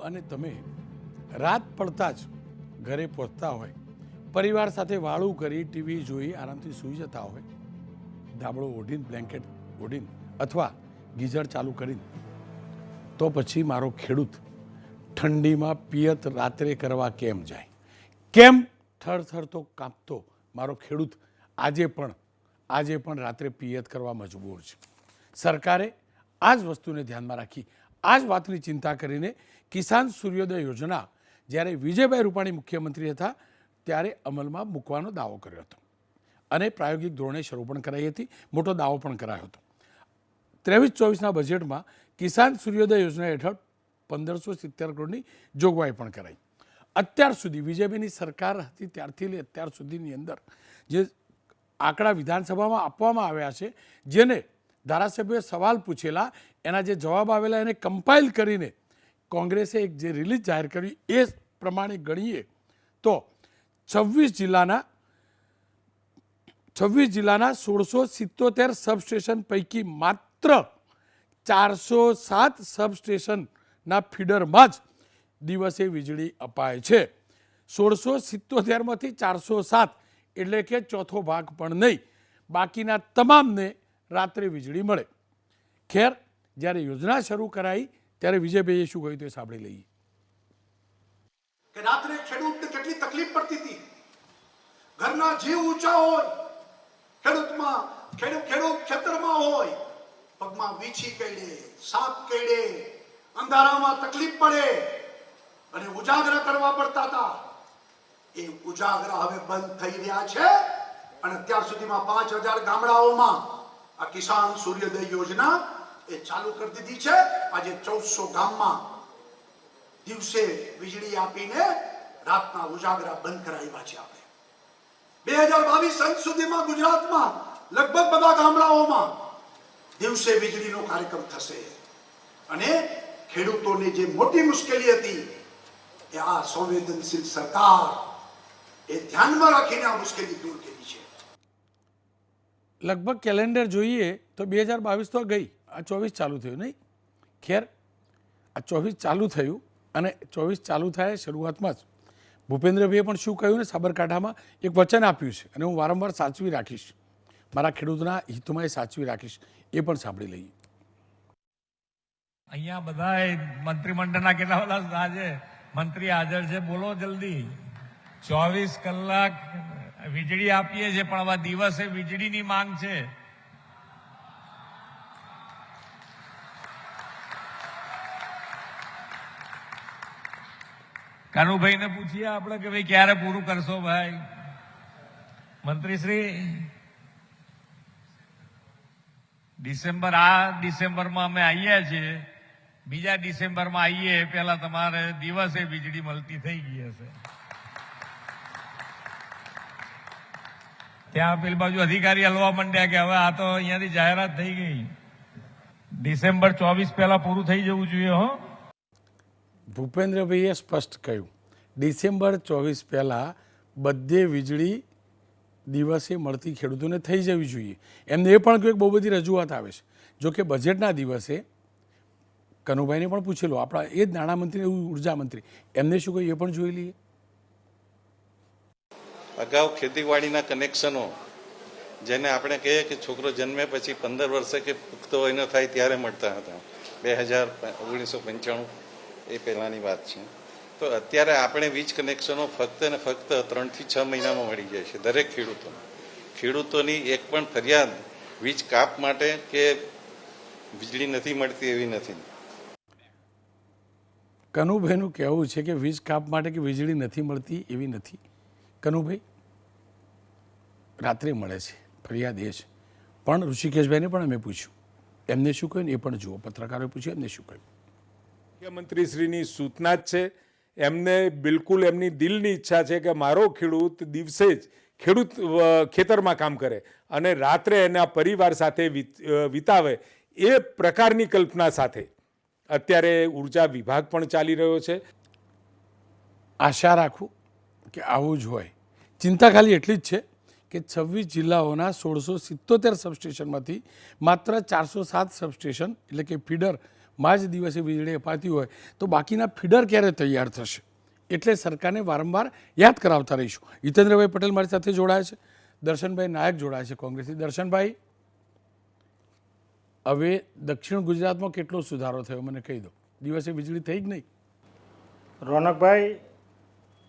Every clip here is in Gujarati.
અને તમે રાત પડતા જ ઘરે પહોંચતા હોય. પરિવાર સાથે વાળું કરી ટીવી જોઈ આરામથી સૂઈ જતા હોય. ધાબળો ઓઢીને બ્લેન્કેટ ઓઢીને અથવા ગીઝર ચાલુ કરીને. તો પછી મારો ખેડૂત ઠંડીમાં પિયત રાત્રે કરવા કેમ જાય? કેમ થરથરતો કાંપતો મારો ખેડૂત? આજે પણ આજે પણ રાત્રે પિયત કરવા મજબૂર છે. સરકારે આ જ વસ્તુને ધ્યાનમાં રાખી આ જ વાતની ચિંતા કરીને કિસાન સૂર્યોદય યોજના જ્યારે વિજયભાઈ રૂપાણી મુખ્યમંત્રી હતા, ત્યારે અમલમાં મૂકવાનો દાવો કર્યો હતો અને પ્રાયોગિક ધોરણે શરૂ પણ કરાઈ હતી, મોટો દાવો પણ કરાયો હતો. ત્રેવીસ ચોવીસના બજેટમાં કિસાન સૂર્યોદય યોજના હેઠળ પંદરસો સિત્તેર કરોડની જોગવાઈ પણ કરાઈ. અત્યાર સુધી વિજયભાઈની સરકાર હતી, ત્યારથી લઈ અત્યાર સુધીની અંદર જે આંકડા વિધાનસભામાં આપવામાં આવ્યા છે, જેને ધારાસભ્યોએ સવાલ પૂછેલા, એના જે જવાબ આવેલા એને કમ્પાઇલ કરીને કોંગ્રેસે એક જે રિલીઝ જાહેર કરી એ પ્રમાણે ગણીએ. તો છવ્વીસ જિલ્લાના છવ્વીસ જિલ્લાના સોળસો સિત્તોતેર સબસ્ટેશન પૈકી માત્ર ચારસો સાત સબસ્ટેશનના ફીડરમાં જ દિવસે વીજળી અપાય છે. સોળસો સિત્તોતેરમાંથી ચારસો સાત એટલે કે ચોથો ભાગ પણ નહીં. બાકીના તમામને રાત્રે વીજળી મળે. ખેર, જ્યારે યોજના શરૂ કરાઈ, ત્યારે વિજયભાઈએ શું કહ્યું તે સાંભળી લઈએ. કે રાત્રે ખેડૂતને કેટલી તકલીફ પડતી હતી. ઘરના જીવ ઊંચા હોય, ખેડૂતમાં, ખેડૂત ખેડૂત ખેતરમાં હોય, પગમાં વીછી કેડે, સાપ કેડે, અંધારામાં તકલીફ પડે અને ઉજાગરા કરવા પડતા હતા. એ ઉજાગરા હવે બંધ થઈ રહ્યા છે અને અત્યાર સુધીમાં પાંચ હજાર ગામડાઓમાં આ કિસાન સૂર્યોદય યોજના એ ચાલુ કરી દીધી છે. આજે ચૌદસો ગામમાં દિવસે વીજળી આપીને રાતના ઉજાગરા બંધ કરાવ્યા છે આપણે. બે હજાર બાવીસ અંત સુધીમાં ગુજરાતમાં લગભગ બધા ગામડાઓમાં દિવસે વીજળીનો કાર્યક્રમ થશે. અને ખેડૂતોને જે મોટી મુશ્કેલી હતી એ આ સંવેદનશીલ સરકાર એ ધ્યાનમાં રાખીને આ મુશ્કેલી દૂર કરી. લગભગ કેલેન્ડર જોઈએ તો બે હજાર બાવીસ તો ગઈ, આ ચોવીસ ચાલુ થયું નહીં. ખેર, આ ચોવીસ ચાલુ થયું અને ચોવીસ ચાલુ થાય શરૂઆતમાં જ. ભૂપેન્દ્રભાઈએ પણ શું કહ્યું ને સાબરકાંઠામાં? એક વચન આપ્યું છે અને હું વારંવાર સાચવી રાખીશ. મારા ખેડૂતના હિતમાં એ સાચવી રાખીશ, એ પણ સાંભળી લઈએ. અહીંયા બધા મંત્રીમંડળના કેટલા બધા આજે મંત્રી હાજર છે? બોલો જલ્દી. ચોવીસ કલાક વીજળી આપીએ છીએ, પણ હવે દિવસે વીજળીની માંગ છે. કાનુભાઈને પૂછીએ આપણે કે ભાઈ ક્યારે પૂરું કરશો ભાઈ? મંત્રીશ્રી, ડિસેમ્બર, આ ડિસેમ્બરમાં અમે આવીએ છીએ. બીજા ડિસેમ્બરમાં આવીએ, પહેલા તમારે દિવસે વીજળી મળતી થઈ ગઈ હશે. ત્યાં પેલી બાજુ અધિકારી હલવા માંડ્યા કે હવે આ તો અહીંયાથી જાહેરાત થઈ ગઈ. ડિસેમ્બર ચોવીસ પહેલા પૂરું થઈ જવું જોઈએ, હો. ભૂપેન્દ્રભાઈએ સ્પષ્ટ કહ્યું, ડિસેમ્બર ચોવીસ પહેલાં બધે વીજળી દિવસે મળતી ખેડૂતોને થઈ જવી જોઈએ. એમને એ પણ કહ્યું બહુ બધી રજૂઆત આવે છે. જો કે બજેટના દિવસે કનુભાઈને પણ પૂછેલું, આપણા એ જ નાણામંત્રી એવું ઊર્જા મંત્રી એમને શું કહ્યું એ પણ જોઈ લઈએ. અગાઉ ખેતીવાડીના કનેક્શનો, જેને આપણે કહીએ કે છોકરો જન્મે પછી પંદર વર્ષે કે પુખ્તો વયનો થાય ત્યારે મળતા હતા. બે હજાર ઓગણીસો પંચાણું એ પહેલાંની વાત છે. તો અત્યારે આપણે વીજ કનેક્શનો ફક્ત ને ફક્ત ત્રણથી છ મહિનામાં મળી જાય છે, દરેક ખેડૂતોને. ખેડૂતોની એક પણ ફરિયાદ, વીજ કાપ માટે કે વીજળી નથી મળતી એવી નથી. કનુભાઈનું કહેવું છે કે વીજ કાપ માટે કે વીજળી નથી મળતી એવી નથી. કનુભાઈ રાત્રે મળે છે ફરિયાદ એ છે. પણ ઋષિકેશભાઈને પણ અમે પૂછ્યું. એમને શું કહ્યું એ પણ જુઓ પત્રકારોએ પૂછ્યું એમને શું કહ્યું? મુખ્યમંત્રીશ્રીની સૂચના જ છે એમને બિલકુલ એમની દિલની ઈચ્છા છે કે મારો ખેડૂત દિવસે જ ખેડૂત ખેતરમાં કામ કરે અને રાત્રે એના પરિવાર સાથે વિતાવે એ પ્રકારની કલ્પના સાથે. અત્યારે ઊર્જા વિભાગ પણ ચાલી રહ્યો છે. આશા રાખું કે આવું જ હોય. ચિંતા ખાલી એટલી જ છે કે છવ્વીસ જિલ્લાઓના સોળસો સિત્તોતેર સબસ્ટેશનમાંથી માત્ર ચારસો સાત સબસ્ટેશન, એટલે કે ફીડરમાં જ દિવસે વીજળી અપાતી હોય, તો બાકીના ફીડર ક્યારે તૈયાર થશે? એટલે સરકારને વારંવાર યાદ કરાવતા રહીશું. હિતેન્દ્રભાઈ પટેલ મારી સાથે જોડાયા છે. દર્શનભાઈ નાયક જોડાયા છે કોંગ્રેસથી. દર્શનભાઈ, હવે દક્ષિણ ગુજરાતમાં કેટલો સુધારો થયો? મને કહી દો. દિવસે વીજળી થઈ જ નહીં. રોનકભાઈ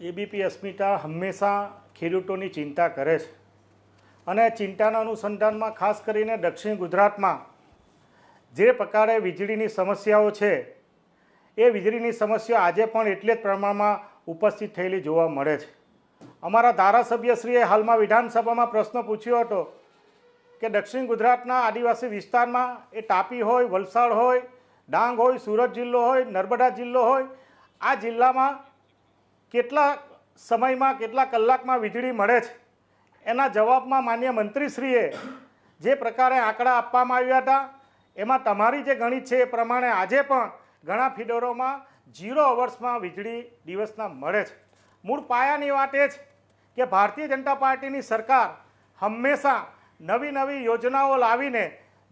એબીપી અસ્મિતા હંમેશા ખેડૂતોની ચિંતા કરે છે. અને ચિંતાના અનુસંધાનમાં ખાસ કરીને દક્ષિણ ગુજરાતમાં જે પ્રકારે વીજળીની સમસ્યાઓ છે, એ વીજળીની સમસ્યા આજે પણ એટલે જ પ્રમાણમાં ઉપસ્થિત થયેલી જોવા મળે છે. અમારા ધારાસભ્યશ્રીએ હાલમાં વિધાનસભામાં પ્રશ્ન પૂછ્યો હતો કે દક્ષિણ ગુજરાતના આદિવાસી વિસ્તારમાં એ તાપી હોય, વલસાડ હોય, ડાંગ હોય, સુરત જિલ્લો હોય, નર્મદા જિલ્લો હોય, આ જિલ્લામાં કેટલા સમયમાં, કેટલા કલાકમાં વીજળી મળે છે? એના જવાબમાં માન્ય મંત્રીશ્રીએ જે પ્રકારે આંકડા આપવામાં આવ્યા હતા, એમાં તમારી જે ગણિત છે એ પ્રમાણે આજે પણ ઘણા ફીડરોમાં ઝીરો અવર્સમાં વીજળી દિવસના મળે છે. મૂળ પાયાની વાત એ છે કે ભારતીય જનતા પાર્ટીની સરકાર હંમેશા નવી નવી યોજનાઓ લાવીને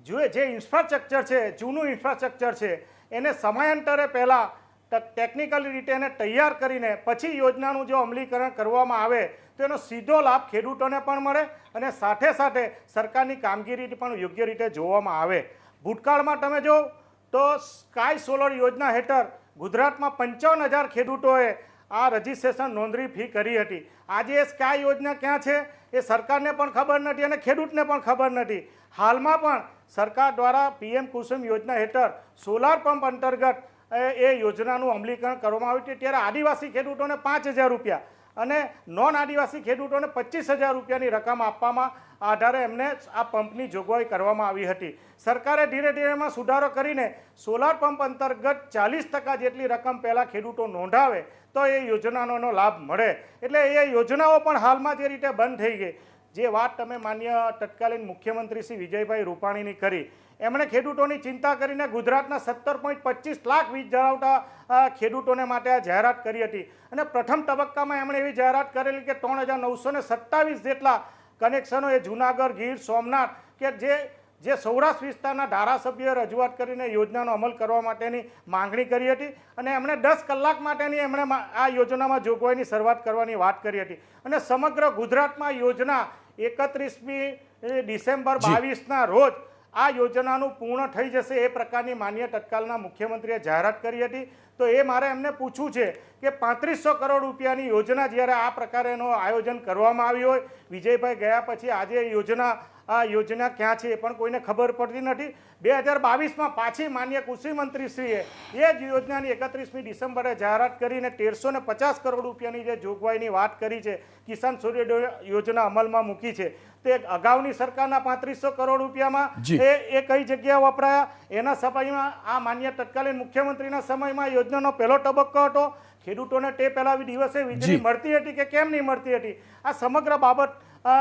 જો જે ઇન્ફ્રાસ્ટ્રક્ચર છે, જૂનું ઇન્ફ્રાસ્ટ્રક્ચર છે, એને સમયાંતરે પહેલાં ટેકનિકલી રીતે એને તૈયાર કરીને પછી યોજનાનું જો અમલીકરણ કરવામાં આવે, તો એનો સીધો લાભ ખેડૂતોને પણ મળે અને સાથે સાથે સરકારની કામગીરી પણ યોગ્ય રીતે જોવામાં આવે. ભૂતકાળમાં તમે જો, તો સ્કાય સોલર યોજના હેઠળ ગુજરાતમાં પંચાવન હજાર ખેડૂતોએ આ રજિસ્ટ્રેશન નોંધણી ફી કરી હતી. આજે એ સ્કાય યોજના ક્યાં છે, એ સરકારને પણ ખબર નથી અને ખેડૂતને પણ ખબર નથી. હાલમાં પણ સરકાર દ્વારા પીએમ કુસુમ યોજના હેઠળ સોલાર પંપ અંતર્ગત એ યોજનાનું અમલીકરણ કરવામાં આવ્યું છે. ત્યારે આદિવાસી ખેડૂતોને પાંચ હજાર રૂપિયા અને નોન આદિવાસી ખેડૂતોને પચીસ હજાર રૂપિયાની રકમ આપવામાં આધારે એમને આ પંપની જોગવાઈ કરવામાં આવી હતી. સરકારે ધીરે ધીરે એમાં સુધારો કરીને સોલાર પંપ અંતર્ગત ચાલીસ ટકા જેટલી રકમ પહેલાં ખેડૂતો નોંધાવે તો એ યોજનાનો લાભ મળે. એટલે એ યોજનાઓ પણ હાલમાં જે રીતે બંધ થઈ ગઈ. જે વાત તમે માન્ય તત્કાલીન મુખ્યમંત્રી શ્રી વિજયભાઈ રૂપાણીની કરી એમણે ખેડૂતોની ચિંતા કરીને ગુજરાતના સત્તર પોઈન્ટ પચીસ લાખ વીજ ધરાવતા ખેડૂતોને માટે આ જાહેરાત કરી હતી. અને પ્રથમ તબક્કામાં એમણે એવી જાહેરાત કરેલી કે ત્રણ હજાર નવસો ને સત્તાવીસ જેટલા કનેક્શનો એ જુનાગઢ ગીર સોમનાથ કે જે જે સૌરાષ્ટ્ર વિસ્તારના ધારાસભ્યોએ રજૂઆત કરીને યોજનાનો અમલ કરવા માટેની માંગણી કરી હતી. અને એમણે દસ કલાક માટેની એમણે આ યોજનામાં જોગવાઈની શરૂઆત કરવાની વાત કરી હતી. અને સમગ્ર ગુજરાતમાં યોજના એકત્રીસમી ડિસેમ્બર બાવીસના રોજ આ યોજનાનું પૂર્ણ થઈ જશે એ પ્રકારની માન્ય તત્કાલના મુખ્યમંત્રીએ જાહેરાત કરી હતી. તો એ મારે એમને પૂછવું છે કે પાંત્રીસો કરોડ રૂપિયાની યોજના જ્યારે આ પ્રકારેનો આયોજન કરવામાં આવ્યું હોય, વિજયભાઈ ગયા પછી આજે યોજના આ યોજના ક્યાં છે એ પણ કોઈને ખબર પડતી નથી. બે હજાર બાવીસમાં પાછી માન્ય કૃષિ મંત્રીશ્રીએ એ જ યોજનાની એકત્રીસમી ડિસેમ્બરે જાહેરાત કરીને તેરસો ને પચાસ કરોડ રૂપિયાની જે જોગવાઈની વાત કરી છે કિસાન સૂર્યોદય યોજના અમલમાં મૂકી છે. તે અગાઉની સરકારના પાંત્રીસો કરોડ રૂપિયામાં એ એ કઈ જગ્યાએ વપરાયા? એના સમયમાં આ માન્ય તત્કાલીન મુખ્યમંત્રીના સમયમાં યોજનાનો પહેલો તબક્કો હતો. ખેડૂતોને તે પહેલા દિવસે વીજળી મળતી હતી કે કેમ નહીં મળતી હતી? આ સમગ્ર બાબત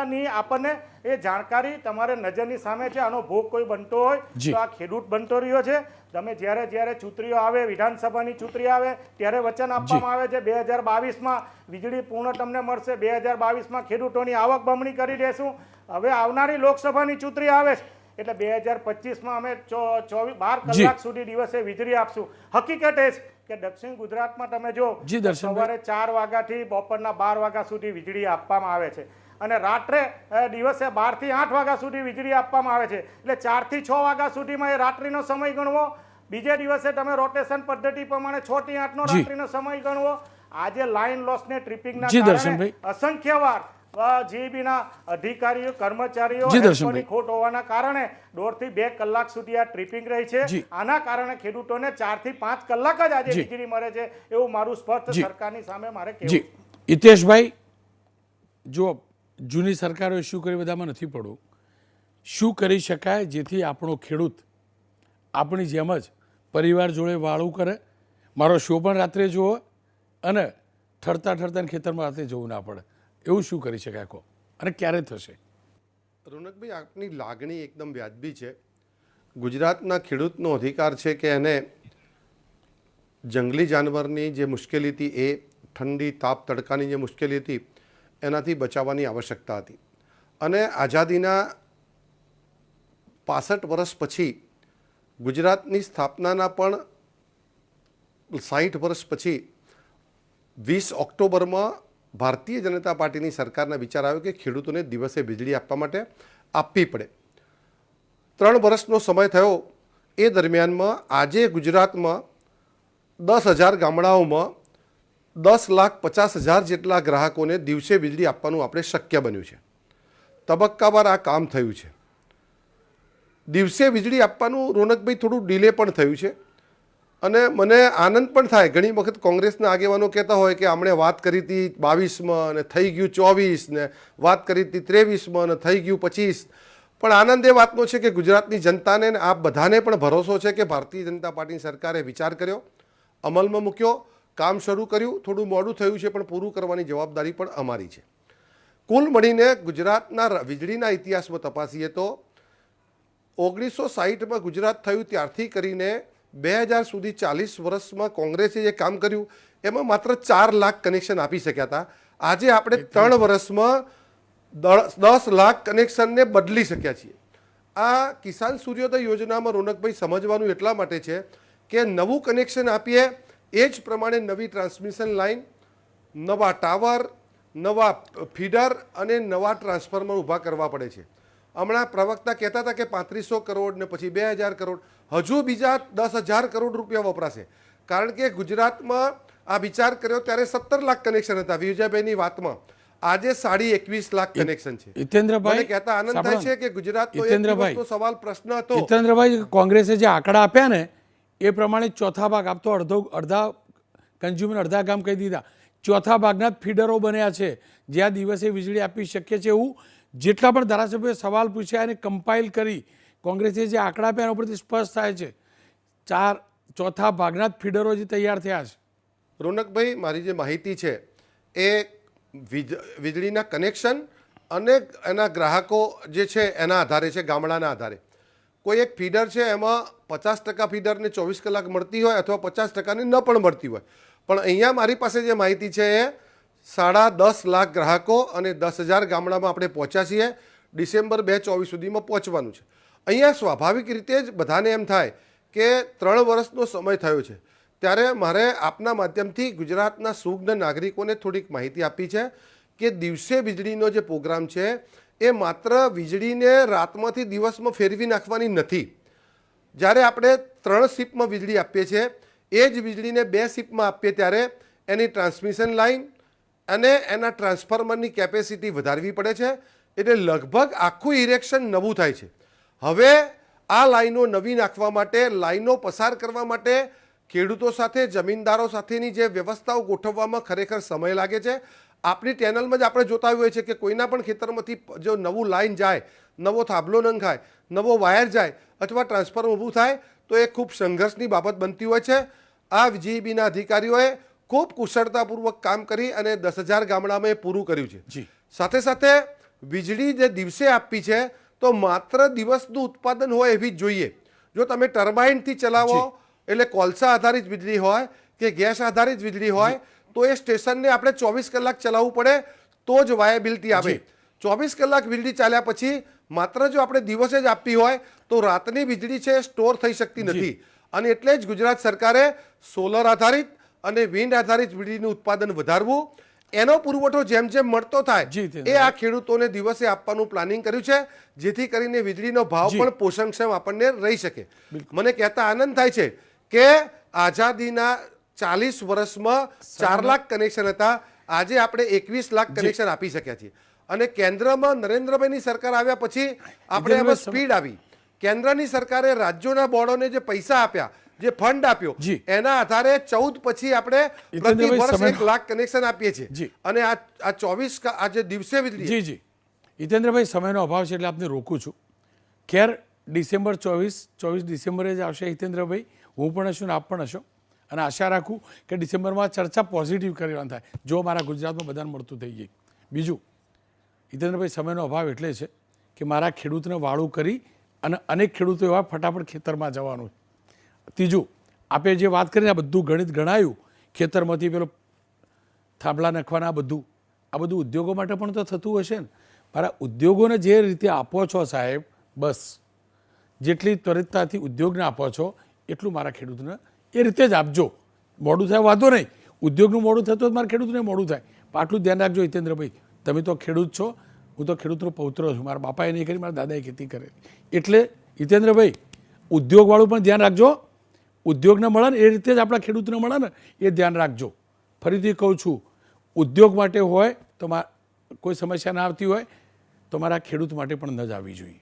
ની આપણને એ જાણકારી તમારે નજરની સામે છે આનો ભોગ કોઈ બનતો હોય તો આ ખેડૂત બનતો રહ્યો છે. તમે જ્યારે જ્યારે ચૂંટણીઓ આવે વિધાનસભાની ચૂંટણી આવે ત્યારે વચન આપવામાં આવે છે બે હજાર બાવીસમાં વીજળી પૂર્ણ તમને મળશે બે હજાર બાવીસમાં ખેડૂતોની આવક બમણી કરી દેશું. હવે આવનારી લોકસભાની ચૂંટણી આવે છે એટલે બે હજાર પચીસમાં અમે ચોવીસ બાર કલાક સુધી દિવસે વીજળી આપશું. હકીકત એ કે દક્ષિણ ગુજરાતમાં તમે જો સવારે ચાર વાગ્યાથી બપોરના બાર વાગ્યા સુધી વીજળી આપવામાં આવે છે. અને રાત્રે દિવસે બારથી આઠ વાગ્યા સુધી વીજળી આપવામાં આવે છે. એટલે ચારથી છ વાગ્યા સુધીમાં એ રાત્રિનો સમય ગણવો. બીજે દિવસે તમે રોટેશન પદ્ધતિ પ્રમાણે છ થી આઠનો. રાત્રિનો સમય ગણવો. આજે લાઇન લોસ ને ટ્રિપિંગના કારણે અસંખ્ય વાર જીબીના અધિકારીઓ કર્મચારીઓ. ખોટ હોવાના કારણે દોઢથી બે કલાક સુધી આ ટ્રીપિંગ રહી છે. આના કારણે ખેડૂતોને ચારથી પાંચ કલાક જ આજે વીજળી મળે છે એવું મારું સ્પષ્ટ. સરકારની સામે મારે કહેવું હિતેશભાઈ જો જૂની સરકારોએ શું કર્યું બધામાં નથી પડવું. શું કરી શકાય જેથી આપણો ખેડૂત આપણી જેમ જ પરિવાર જોડે વાળું કરે? મારો શો પણ રાત્રે જુઓ અને ઠરતા ઠરતા ખેતરમાં રાત્રે જવું ના પડે. એવું શું કરી શકાય કહો? અને ક્યારે થશે? રોનકભાઈ, આપની લાગણી એકદમ વ્યાજબી છે. ગુજરાતના ખેડૂતનો અધિકાર છે કે એને જંગલી જાનવરની જે મુશ્કેલી હતી, એ ઠંડી તાપ તડકાની જે મુશ્કેલી હતી એનાથી બચાવવાની આવશ્યકતા હતી. અને આઝાદીના પાસઠ વર્ષ પછી ગુજરાતની સ્થાપનાના પણ સાહીઠ વર્ષ પછી વીસ ઓક્ટોબરમાં ભારતીય જનતા પાર્ટીની સરકારના વિચાર આવ્યો કે ખેડૂતોને દિવસે વીજળી આપવા માટે આપવી પડે. ત્રણ વર્ષનો સમય થયો. એ દરમિયાનમાં આજે ગુજરાતમાં દસ હજાર ગામડાઓમાં દસ લાખ પચાસ હજાર જેટલા ગ્રાહકોને દિવસે વીજળી આપવાનું આપણે શક્ય બન્યું છે. તબક્કાવાર આ કામ થયું છે. દિવસે વીજળી આપવાનું રોનકભાઈ થોડું ડિલે પણ થયું છે. અને મને આનંદ પણ થાય. ઘણી વખત કોંગ્રેસના આગેવાનો કહેતા હોય કે આપણે વાત કરી હતી બાવીસમાં અને થઈ ગયું ચોવીસ ને વાત કરી હતી ત્રેવીસમાં અને થઈ ગયું પચીસ. પણ આનંદ એ વાતનો છે કે ગુજરાતની જનતાને આ બધાને પણ ભરોસો છે કે ભારતીય જનતા પાર્ટીની સરકારે વિચાર કર્યો, અમલમાં મૂક્યો કામ શરૂ કર્યું થોડું મોડું થયું છે પણ પૂરું કરવાની જવાબદારી પણ અમારી છે. કુલ મળીને ગુજરાતના વીજળીના ઇતિહાસમાં તપાસીએ તો ઓગણીસો સાહીઠમાં ગુજરાત થયું ત્યારથી કરીને બે હજાર સુધી ચાલીસ વર્ષમાં કોંગ્રેસે જે કામ કર્યું એમાં માત્ર ચાર લાખ કનેક્શન આપી શક્યા હતા. આજે આપણે ત્રણ વર્ષમાં દસ લાખ કનેક્શનને બદલી શક્યા છીએ. આ કિસાન સૂર્યોદય યોજનામાં રોનકભાઈ સમજવાનું એટલા માટે છે કે નવું કનેક્શન આપીએ એ જ પ્રમાણે નવી ટ્રાન્સમિશન લાઇન નવા ટાવર નવા ફીડર અને નવા ટ્રાન્સફોર્મર ઊભા કરવા પડે છે. હમણાં પ્રવક્તા કહેતા હતા કે પાંત્રીસો કરોડ ને પછી બે હજાર કરોડ. હજુ બીજા દસ હજાર કરોડ રૂપિયા વપરાશે. કારણ કે ગુજરાતમાં આ વિચાર કર્યો ત્યારે સત્તર લાખ કનેક્શન હતા. વિજયભાઈની વાતમાં આજે સાડી એકવીસ લાખ કનેક્શન છે. હિતેન્દ્રભાઈ, કહેતા આનંદ થાય છે કે ગુજરાત સવાલ પ્રશ્ન હતો. જીતેન્દ્રભાઈ કોંગ્રેસે જે આંકડા આપ્યા ને એ પ્રમાણે ચોથા ભાગ આપતો અડધો, અડધા કન્ઝ્યુમર અડધા ગામ કહી દીધા. ચોથા ભાગના જ ફીડરો બન્યા છે. જ્યાં દિવસે વીજળી આપી શકીએ છે એવું જેટલા પણ ધારાસભ્યોએ સવાલ પૂછ્યા અને કમ્પાઇલ કરી કોંગ્રેસે જે આંકડા આપ્યા એના ઉપરથી સ્પષ્ટ થાય છે. ચાર, ચોથા ભાગના જ ફીડરો જે તૈયાર થયા છે. રોનકભાઈ, મારી જે માહિતી છે એ વીજ, વીજળીના કનેક્શન અને એના ગ્રાહકો જે છે એના આધારે છે, ગામડાના આધારે. કોઈ એક ફીડર છે એમાં પચાસ ટકા ફીડરને ચોવીસ કલાક મળતી હોય અથવા પચાસ ટકાની ન પણ મળતી હોય. પણ અહીંયા મારી પાસે જે માહિતી છે એ સાડા દસ લાખ ગ્રાહકો અને દસ હજાર ગામડામાં આપણે પહોંચ્યા છીએ. ડિસેમ્બર બે ચોવીસ સુધીમાં પહોંચવાનું છે. અહીંયા સ્વાભાવિક રીતે જ બધાને એમ થાય કે ત્રણ વર્ષનો સમય થયો છે. ત્યારે મારે આપના માધ્યમથી ગુજરાતના સુગ્ન નાગરિકોને થોડીક માહિતી આપી છે કે દિવસે વીજળીનો જે પ્રોગ્રામ છે એ માત્ર વીજળીને રાતમાંથી દિવસમાં ફેરવી નાખવાની નથી. જ્યારે આપણે ત્રણ શિપમાં વીજળી આપીએ છીએ, એ જ વીજળીને બે શિપમાં આપીએ ત્યારે એની ટ્રાન્સમિશન લાઇન અને એના ટ્રાન્સફોર્મરની કેપેસિટી વધારવી પડે છે. એટલે લગભગ આખું ઇરેક્શન નવું થાય છે. હવે આ લાઈનો નવી નાખવા માટે લાઈનો પસાર કરવા માટે ખેડૂતો સાથે, જમીનદારો સાથેની જે વ્યવસ્થાઓ ગોઠવવામાં ખરેખર સમય લાગે છે. આપણી ચેનલમાં જ આપણે જોતા હોઈએ છીએ કે કોઈના પણ ખેતરમાંથી જો નવું લાઈન જાય નવો થાંભલો નંખાય નવો વાયર જાય અથવા ટ્રાન્સફર ઊભું થાય તો એ ખૂબ સંઘર્ષની બાબત બનતી હોય છે. આ જીઈબીના અધિકારીઓએ ખૂબ કુશળતાપૂર્વક કામ કરી અને દસ હજાર ગામડામાં એ પૂરું કર્યું છે. જી. સાથે સાથે વીજળી જે દિવસે આપવી છે તો માત્ર દિવસનું ઉત્પાદન હોય એવી જ જોઈએ. જો તમે ટર્બાઇનથી ચલાવો એટલે કોલસા આધારિત વીજળી હોય કે ગેસ આધારિત વીજળી હોય તો એ સ્ટેશનને આપણે ચોવીસ કલાક ચલાવવું પડે તો જ વાયાબિલિટી આવે. ચોવીસ કલાક વીજળી ચાલ્યા પછી માત્ર જો આપણે દિવસે જ આપવી હોય તો રાતની વીજળી છે સ્ટોર થઈ શકતી નથી. અને એટલે જ ગુજરાત સરકારે સોલર આધારિત અને વિન્ડ આધારિત વીજળીનું ઉત્પાદન વધારવું એનો પુરવઠો જેમ જેમ મળતો થાય એ આ ખેડૂતોને દિવસે આપવાનું પ્લાનિંગ કર્યું છે જેથી કરીને વીજળીનો ભાવ પણ પોષણક્ષમ આપણને રહી શકે. મને કહેતા આનંદ થાય છે કે આઝાદીના ચાલીસ વર્ષમાં ચાર લાખ કનેક્શન હતા. આજે આપણે એકવીસ લાખ કનેક્શન આપી શક્યા છીએ. અને કેન્દ્રમાં નરેન્દ્રભાઈની સરકાર આવ્યા પછી આપણે એમાં સ્પીડ આવી. કેન્દ્રની સરકારે રાજ્યોના બોર્ડોને જે પૈસા આપ્યા જે ફંડ આપ્યો. એના આધારે ચૌદ પછી આપણે પ્રતિ વર્ષ એક લાખ કનેક્શન આપીએ છીએ. અને આ આ ચોવીસ આજે દિવસે જી જી. હિતેન્દ્રભાઈ સમયનો અભાવ છે એટલે આપને રોકું છું. ખેર ડિસેમ્બર ચોવીસ ચોવીસ ડિસેમ્બરે જ આવશે હિતેન્દ્રભાઈ. હું પણ હશું ને આપ પણ હશો. અને આશા રાખું કે ડિસેમ્બરમાં ચર્ચા પોઝિટિવ કરવાની થાય. જો મારા ગુજરાતમાં બધાને મળતું થઈ જાય બીજું, હિતેન્દ્રભાઈ, સમયનો અભાવ એટલે છે કે મારા ખેડૂતને વાળું કરી અને અનેક ખેડૂતો એવા ફટાફટ ખેતરમાં જવાનું ત્રીજું, આપે જે વાત કરીને આ બધું ગણિત ગણાયું, ખેતરમાંથી પેલો થાંભલા નાખવાના, આ બધું. આ બધું ઉદ્યોગો માટે પણ તો થતું હશે ને. મારા ઉદ્યોગોને જે રીતે આપો છો સાહેબ, બસ. જેટલી ત્વરિતતાથી ઉદ્યોગને આપો છો, એટલું મારા ખેડૂતને એ રીતે જ આપજો મોડું થાય વાંધો નહીં. ઉદ્યોગનું મોડું થતું મારા ખેડૂતને મોડું થાય. આટલું ધ્યાન રાખજો હિતેન્દ્રભાઈ. તમે તો ખેડૂત છો. હું તો ખેડૂતનો પૌત્ર છું. મારા બાપાએ નહીં કરી, મારા દાદાએ ખેતી કરેલી એટલે હિતેન્દ્રભાઈ, ઉદ્યોગવાળું પણ ધ્યાન રાખજો. ઉદ્યોગને મળે ને એ રીતે જ આપણા ખેડૂતને મળે ને એ ધ્યાન રાખજો. ફરીથી કહું છું, ઉદ્યોગ માટે હોય તો કોઈ સમસ્યા ના આવતી હોય તો મારા ખેડૂત માટે પણ ન જ આવવી જોઈએ.